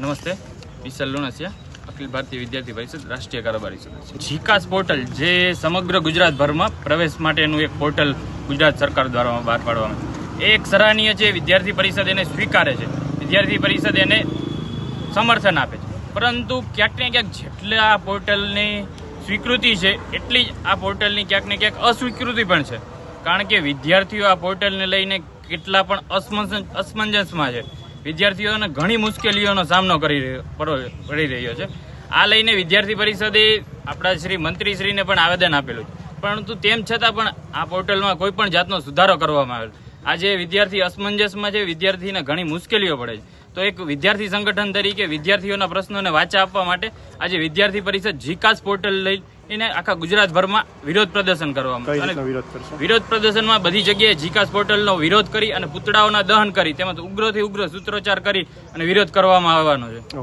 નમસ્તે, વિશાલ લુણસિયા, અખિલ ભારતીય વિદ્યાર્થી પરિષદ, રાષ્ટ્રીય કારોબારી સદસ્ય. જીકાસ પોર્ટલ, જે સમગ્ર ગુજરાતભરમાં પ્રવેશ માટેનું એક પોર્ટલ ગુજરાત સરકાર દ્વારા બહાર પાડવામાં. એ એક સરાહનીય છે, વિદ્યાર્થી પરિષદ એને સ્વીકારે છે. વિદ્યાર્થી પરિષદ એને સમર્થન આપે છે. પરંતુ ક્યાંક ને ક્યાંક જેટલા આ પોર્ટલની સ્વીકૃતિ છે, એટલી જ આ પોર્ટલની ક્યાંક ને ક્યાંક અસ્વીકૃતિ પણ છે. કારણ કે વિદ્યાર્થીઓ આ પોર્ટલને લઈને કેટલા પણ અસમંજસ, અસમંજસમાં છે. વિદ્યાર્થીઓને ઘણી મુશ્કેલીઓનો સામનો કરી રહ્યો પડી રહ્યો છે. આ લઈને વિદ્યાર્થી પરિષદે આપણા શ્રી મંત્રીશ્રીને પણ આવેદન આપેલું પરંતુ તેમ છતાં પણ આ પોર્ટલમાં કોઈ પણ જાતનો સુધારો કરવામાં આવેલો આજે વિદ્યાર્થી અસમંજસમાં છે, વિદ્યાર્થીને ઘણી મુશ્કેલીઓ પડે છે. તો એક વિદ્યાર્થી સંગઠન તરીકે વિદ્યાર્થીઓના પ્રશ્નોને વાચા આપવા માટે આજે વિદ્યાર્થી પરિષદ જીકાસ પોર્ટલ લઈને આખા ગુજરાતભરમાં વિરોધ પ્રદર્શન કરવામાં વિરોધ પ્રદર્શનમાં બધી જગ્યાએ જીકાસ પોર્ટલનો વિરોધ કરી અને પૂતળાઓના દહન કરી. તેમજ ઉગ્રથી ઉગ્ર સૂત્રોચ્ચાર કરી અને વિરોધ કરવામાં આવવાનો છે.